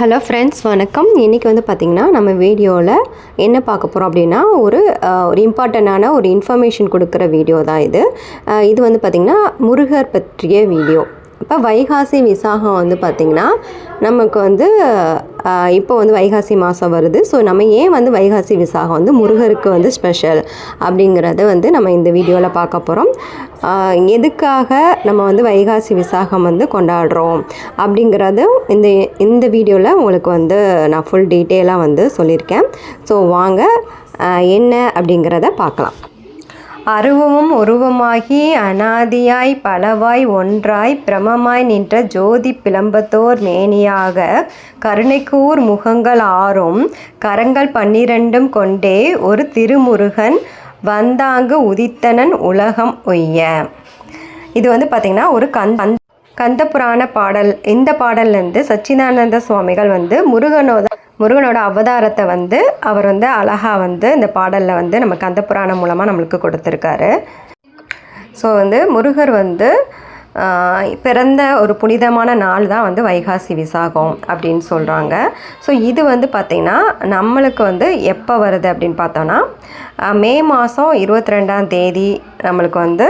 Hello friends வணக்கம். இன்றைக்கி வந்து பார்த்திங்கன்னா நம்ம வீடியோவில் என்ன பார்க்க போகிறோம் அப்படின்னா ஒரு ஒரு இம்பார்ட்டண்ட்டான ஒரு இன்ஃபர்மேஷன் கொடுக்குற வீடியோ தான் இது. இது வந்து பார்த்திங்கன்னா முருகர் பற்றிய வீடியோ இப்போ வைகாசி விசாகம் வந்து பார்த்திங்கன்னா நமக்கு வந்து இப்போ வந்து வைகாசி மாதம் வருது. ஸோ நம்ம ஏன் வந்து வைகாசி விசாகம் வந்து முருகருக்கு வந்து ஸ்பெஷல் அப்படிங்கிறத வந்து நம்ம இந்த வீடியோவில் பார்க்க போகிறோம் எதுக்காக நம்ம வந்து வைகாசி விசாகம் வந்து கொண்டாடுறோம் அப்படிங்கிறதும் இந்த இந்த வீடியோவில் உங்களுக்கு வந்து நான் ஃபுல் டீட்டெயிலாக வந்து சொல்லியிருக்கேன். ஸோ வாங்க என்ன அப்படிங்கிறத பார்க்கலாம். அருவமும் உருவமாகி அனாதியாய் பலவாய் ஒன்றாய் பிரமமாய் நின்ற ஜோதி பிளம்பத்தோர் மேனியாக கருணைக்கூர் முகங்கள் ஆறும் கரங்கள் பன்னிரண்டும் கொண்டே ஒரு திருமுருகன் வந்தாங்கு உதித்தனன் உலகம் ஒய்ய இது வந்து பார்த்திங்கன்னா ஒரு கந்த கந்த புராண பாடல். இந்த பாடல்லேருந்து சச்சிதானந்த சுவாமிகள் வந்து முருகனோட முருகனோட அவதாரத்தை வந்து அவர் வந்து அழகாக வந்து இந்த பாடலில் வந்து நம்ம கந்த புராணம் மூலமாக நம்மளுக்கு கொடுத்துருக்காரு. ஸோ வந்து முருகர் வந்து பிறந்த ஒரு புனிதமான நாள் தான் வந்து வைகாசி விசாகம் அப்படின்னு சொல்கிறாங்க ஸோ இது வந்து பார்த்திங்கன்னா நம்மளுக்கு வந்து எப்போ வருது அப்படின்னு பார்த்தோன்னா மே மாதம் இருபத்தி ரெண்டாம் தேதி நம்மளுக்கு வந்து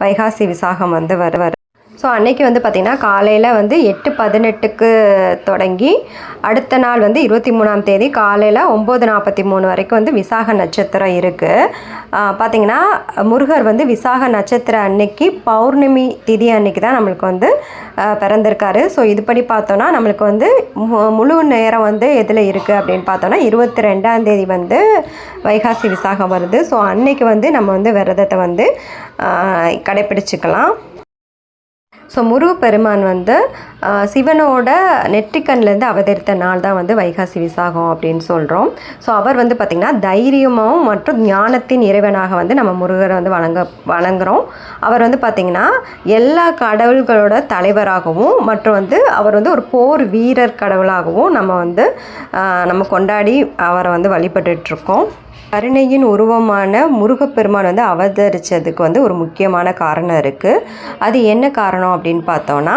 வைகாசி விசாகம் வந்து வர வர ஸோ அன்னைக்கு வந்து பார்த்திங்கன்னா காலையில் வந்து எட்டு பதினெட்டுக்கு தொடங்கி அடுத்த நாள் வந்து இருபத்தி மூணாம் தேதி காலையில் ஒம்பது நாற்பத்தி மூணு வரைக்கும் வந்து விசாக நட்சத்திரம் இருக்குது பார்த்திங்கன்னா முருகர் வந்து விசாக நட்சத்திரம் அன்னைக்கு பௌர்ணமி திதி அன்னைக்கு தான் நம்மளுக்கு வந்து பிறந்திருக்காரு. ஸோ இதுபடி பார்த்தோன்னா நம்மளுக்கு வந்து மு- முழு நேரம் வந்து எதில் இருக்குது அப்படின்னு பார்த்தோன்னா இருபத்தி ரெண்டாம் தேதி வந்து வைகாசி விசாகம் வருது. ஸோ அன்னைக்கு வந்து நம்ம வந்து விரதத்தை வந்து கடைப்பிடிச்சிக்கலாம் ஸோ முருகப்பெருமான் வந்து சிவனோட நெற்றிக்கண்லேருந்து அவதரித்த நாள் தான் வந்து வைகாசி விசாகம் அப்படின்னு சொல்கிறோம் ஸோ அவர் வந்து பார்த்திங்கன்னா தைரியமும் மற்றும் ஞானத்தின் இறைவனாக வந்து நம்ம முருகரை வந்து வணங்க வணங்குறோம். அவர் வந்து பார்த்திங்கன்னா எல்லா கடவுள்களோட தலைவராகவும் மற்றும் வந்து அவர் வந்து ஒரு போர் வீரர் கடவுளாகவும் நம்ம வந்து நம்ம கொண்டாடி அவரை வந்து வழிபட்டுட்ருக்கோம் கருணையின் உருவமான முருகப்பெருமான் வந்து அவதரித்ததுக்கு வந்து ஒரு முக்கியமான காரணம் இருக்குது அது என்ன காரணம் அப்படின்னு பார்த்தோன்னா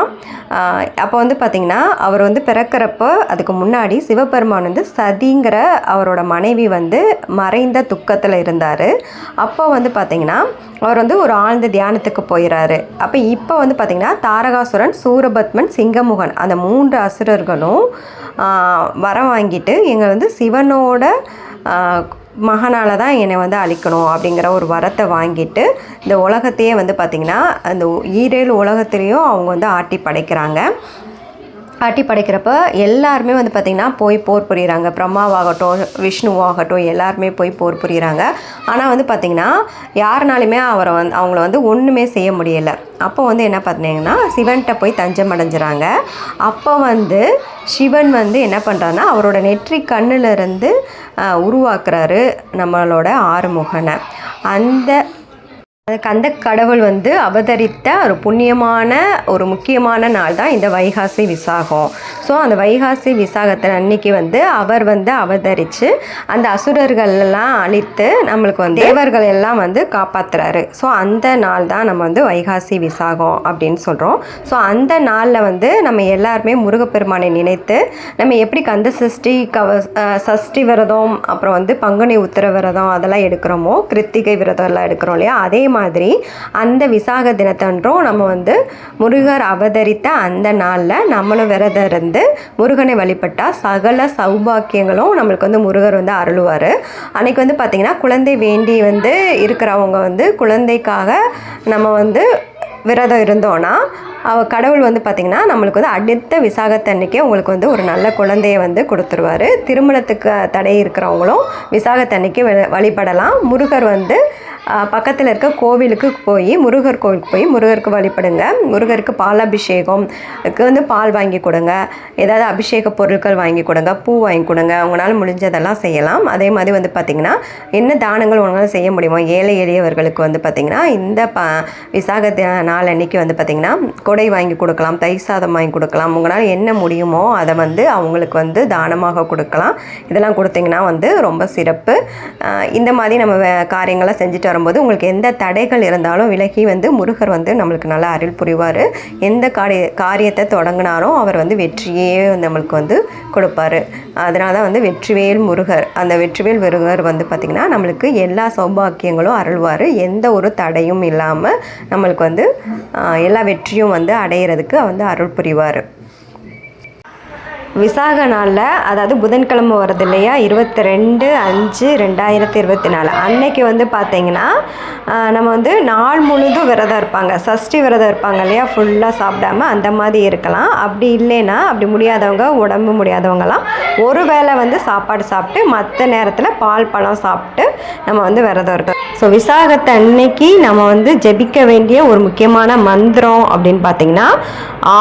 அப்போ வந்து பார்த்திங்கன்னா அவர் வந்து பிறக்கிறப்போ அதுக்கு முன்னாடி சிவபெருமான் வந்து சதிங்கிற அவரோட மனைவி வந்து மறைந்த துக்கத்தில் இருந்தார். அப்போ வந்து பார்த்திங்கன்னா அவர் வந்து ஒரு ஆழ்ந்த தியானத்துக்கு போயிடுறாரு அப்போ இப்போ வந்து பார்த்திங்கன்னா தாரகாசுரன் சூரபத்மன் சிங்கமுகன் அந்த மூன்று அசுரர்களும் வரம் வாங்கிட்டு எங்கள் வந்து சிவனோட மகனால தான் என்னை வந்து அழிக்கணும் அப்படிங்கிற ஒரு வரத்தை வாங்கிட்டு இந்த உலகத்தையே வந்து பார்த்திங்கன்னா அந்த ஈரேழு உலகத்திலையும் அவங்க வந்து ஆட்டி படைக்கிறாங்க. ஆட்டி படைக்கிறப்ப எல்லாருமே வந்து பார்த்திங்கன்னா போய் போர் புரியுறாங்க. பிரம்மாவாகட்டும் விஷ்ணுவாகட்டும் எல்லாருமே போய் போர் புரியுறாங்க. ஆனால் வந்து பார்த்திங்கன்னா யாருனாலுமே அவரை வந்து அவங்கள வந்து ஒன்றுமே செய்ய முடியலை. அப்போ வந்து என்ன பார்த்தீங்கன்னா சிவன்கிட்ட போய் தஞ்சம் அடைஞ்சிறாங்க. அப்போ வந்து சிவன் வந்து என்ன பண்ணுறான்னா அவரோட நெற்றி கண்ணிலிருந்து உருவாக்குறாரு நம்மளோட ஆறுமுகனை. அந்த அதுக்கு கந்த கடவுள் வந்து அவதரித்த ஒரு புண்ணியமான ஒரு முக்கியமான நாள் தான் இந்த வைகாசி விசாகம். ஸோ அந்த வைகாசி விசாகத்தில் அன்னைக்கு வந்து அவர் வந்து அவதரித்து அந்த அசுரர்கள் எல்லாம் அழித்து நம்மளுக்கு வந்து தேவர்கள் எல்லாம் வந்து காப்பாத்துறாரு. ஸோ அந்த நாள் தான் நம்ம வந்து வைகாசி விசாகம் அப்படின்னு சொல்கிறோம் ஸோ அந்த நாளில் வந்து நம்ம எல்லாருமே முருகப்பெருமானை நினைத்து நம்ம எப்படி கந்த சஷ்டி கவ சஷ்டி விரதம் அப்புறம் வந்து பங்குனி உத்திர விரதம் அதெல்லாம் எடுக்கிறோமோ கிருத்திகை விரதம் எல்லாம் எடுக்கிறோம் இல்லையா? அதே மாதிரி அந்த விசாக தினத்தன்றும் நம்ம வந்து முருகர் அவதரித்த அந்த நாளில் நம்மளும் விரதம் இருந்து முருகனை வழிபட்டால் சகல சௌபாக்கியங்களும் நம்மளுக்கு வந்து முருகர் வந்து அருளுவார். அன்னைக்கு வந்து பார்த்திங்கன்னா குழந்தை வேண்டி வந்து இருக்கிறவங்க வந்து குழந்தைக்காக நம்ம வந்து விரதம் இருந்தோன்னா அவ கடவுள் வந்து பார்த்திங்கன்னா நம்மளுக்கு வந்து அடுத்த விசாகத்தன்னைக்கே உங்களுக்கு வந்து ஒரு நல்ல குழந்தைய வந்து கொடுத்துருவாரு. திருமணத்துக்கு தடை இருக்கிறவங்களும் விசாகத்தன்னைக்கு வழிபடலாம். முருகர் வந்து பக்கத்தில் இருக்க கோவிலுக்கு போய் முருகர் கோவிலுக்கு போய் முருகருக்கு வழிபடுங்க. முருகருக்கு பாலாபிஷேகம். வந்து பால் வாங்கி கொடுங்க. ஏதாவது அபிஷேக பொருட்கள் வாங்கி கொடுங்க. பூ வாங்கி கொடுங்க. உங்களால் முடிஞ்சதெல்லாம் செய்யலாம். அதே மாதிரி வந்து பார்த்திங்கன்னா என்ன தானங்கள் உங்களால் செய்ய முடியுமோ ஏழை எளியவர்களுக்கு வந்து பார்த்திங்கன்னா இந்த ப விசாக நாள் அன்னைக்கு வந்து பார்த்திங்கன்னா கொடை வாங்கி கொடுக்கலாம் தை சாதம் வாங்கி கொடுக்கலாம். உங்களால் என்ன முடியுமோ அதை வந்து அவங்களுக்கு வந்து தானமாக கொடுக்கலாம். இதெல்லாம் கொடுத்திங்கன்னா வந்து ரொம்ப சிறப்பு. இந்த மாதிரி நம்ம காரியங்களை செஞ்சுட்டு வரும்போது உங்களுக்கு எந்த தடைகள் இருந்தாலும் விலகி வந்து முருகர் வந்து நம்மளுக்கு நல்லா அருள் புரிவார். எந்த காரிய காரியத்தை தொடங்கினாலும் அவர் வந்து வெற்றியே நம்மளுக்கு வந்து கொடுப்பாரு. அதனால தான் வந்து வெற்றிவேல் முருகர். அந்த வெற்றிவேல் முருகர் வந்து பார்த்திங்கன்னா நம்மளுக்கு எல்லா சௌபாக்கியங்களும் அருள்வார். எந்த ஒரு தடையும் இல்லாமல் நம்மளுக்கு வந்து எல்லா வெற்றியும் வந்து அடையிறதுக்கு வந்து அருள் புரிவார். விசாக நாளில் அதாவது புதன்கிழமை வருது இல்லையா? இருபத்தி ரெண்டு அஞ்சு ரெண்டாயிரத்தி இருபத்தி நாலு அன்னைக்கு வந்து பார்த்தீங்கன்னா நம்ம வந்து நாள் முழுதும் விரதம் இருப்பாங்க. சஷ்டி விரதம் இருப்பாங்க இல்லையா? ஃபுல்லாக சாப்பிடாம அந்த மாதிரி இருக்கலாம். அப்படி இல்லைன்னா அப்படி முடியாதவங்க உடம்பு முடியாதவங்கலாம் ஒரு வேளை வந்து சாப்பாடு சாப்பிட்டு மற்ற நேரத்தில் பால் பழம் சாப்பிட்டு நம்ம வந்து விரதம் இருக்கோம் ஸோ விசாகத்தை அன்னைக்கு நம்ம வந்து ஜெபிக்க வேண்டிய ஒரு முக்கியமான மந்திரம் அப்படின்னு பார்த்தீங்கன்னா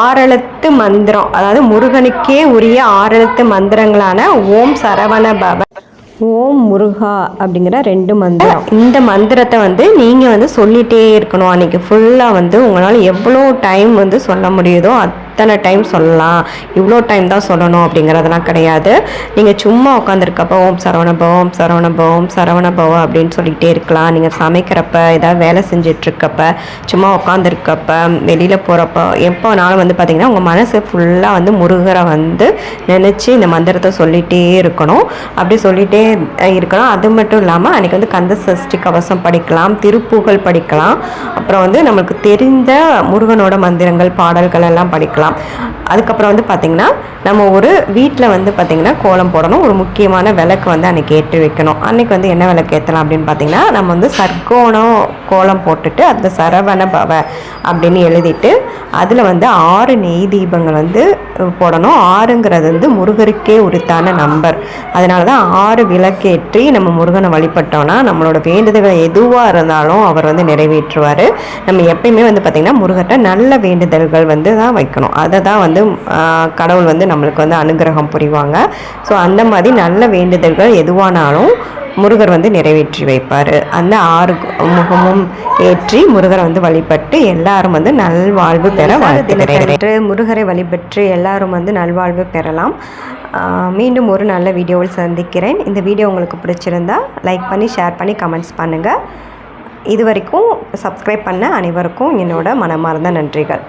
ஆறெழுத்து மந்திரம். அதாவது முருகனுக்கே உரிய ஆறெழுத்து மந்திரங்களான ஓம் சரவண பவ ஓம் முருகா அப்படிங்கிற ரெண்டு மந்திரம். இந்த மந்திரத்தை வந்து நீங்கள் வந்து சொல்லிகிட்டே இருக்கணும் அன்றைக்கி ஃபுல்லாக வந்து உங்களால் எவ்வளோ டைம் வந்து சொல்ல முடியுதோ இத்தனை டைம் சொல்லலாம். இவ்வளோ டைம் தான் சொல்லணும் அப்படிங்கிறதெல்லாம் கிடையாது. நீங்கள் சும்மா உட்காந்துருக்கப்ப ஓம் சரவணபவ ஓம் சரவணபவ ஓம் சரவணபவ அப்படின்னு சொல்லிகிட்டே இருக்கலாம். நீங்கள் சமைக்கிறப்ப ஏதாவது வேலை செஞ்சிட்ருக்கப்ப சும்மா உட்காந்துருக்கப்ப வெளியில் போகிறப்ப எப்போனாலும் வந்து பார்த்திங்கன்னா உங்கள் மனசு ஃபுல்லாக வந்து முருகரை வந்து நினச்சி இந்த மந்திரத்தை சொல்லிகிட்டே இருக்கணும். அப்படி சொல்லிகிட்டே இருக்கணும். அது மட்டும் இல்லாமல் அன்றைக்கி வந்து கந்த சஷ்டி கவசம் படிக்கலாம் திருப்புகழ் படிக்கலாம். அப்புறம் வந்து நம்மளுக்கு தெரிந்த முருகனோட மந்திரங்கள் பாடல்கள் எல்லாம் படிக்கலாம். அதுக்கப்புறம் வந்து பார்த்திங்கன்னா நம்ம ஒரு வீட்டில் வந்து பார்த்திங்கன்னா கோலம் போடணும். ஒரு முக்கியமான விளக்கு வந்து அன்றைக்கி ஏற்றி வைக்கணும். அன்றைக்கி வந்து என்ன விளக்கு ஏற்றலாம் அப்படின்னு பார்த்திங்கன்னா நம்ம வந்து சர்க்கோணம் கோலம் போட்டுட்டு அதில் சரவண பவ அப்படின்னு எழுதிட்டு அதில் வந்து ஆறு நெய் தீபங்கள் வந்து போடணும். ஆறுங்கிறது வந்து முருகருக்கே உரித்தான நம்பர். அதனால தான் ஆறு விளக்கேற்றி நம்ம முருகனை வழிபட்டோன்னா நம்மளோட வேண்டுதல்கள் எதுவாக இருந்தாலும் அவர் வந்து நிறைவேற்றுவார். நம்ம எப்பயுமே வந்து பார்த்திங்கன்னா முருகர்கிட்ட நல்ல வேண்டுதல்கள் வந்து தான் வைக்கணும். அதை தான் வந்து கடவுள் வந்து நம்மளுக்கு வந்து அனுகிரகம் புரிவாங்க. ஸோ அந்த மாதிரி நல்ல வேண்டுதல்கள் எதுவானாலும் முருகர் வந்து நிறைவேற்றி வைப்பார். அந்த ஆறு முகமும் ஏற்றி முருகரை வந்து வழிபட்டு எல்லாரும் வந்து நல்வாழ்வு பெற வாழ்த்துகிறேன். முருகரை வழிபட்டு எல்லாரும் வந்து நல்வாழ்வு பெறலாம். மீண்டும் ஒரு நல்ல வீடியோவில் சந்திக்கிறேன். இந்த வீடியோ உங்களுக்கு பிடிச்சிருந்தா லைக் பண்ணி ஷேர் பண்ணி கமெண்ட்ஸ் பண்ணுங்கள் இது வரைக்கும் சப்ஸ்கிரைப் பண்ண அனைவருக்கும் என்னோட மனமார்ந்த நன்றிகள்.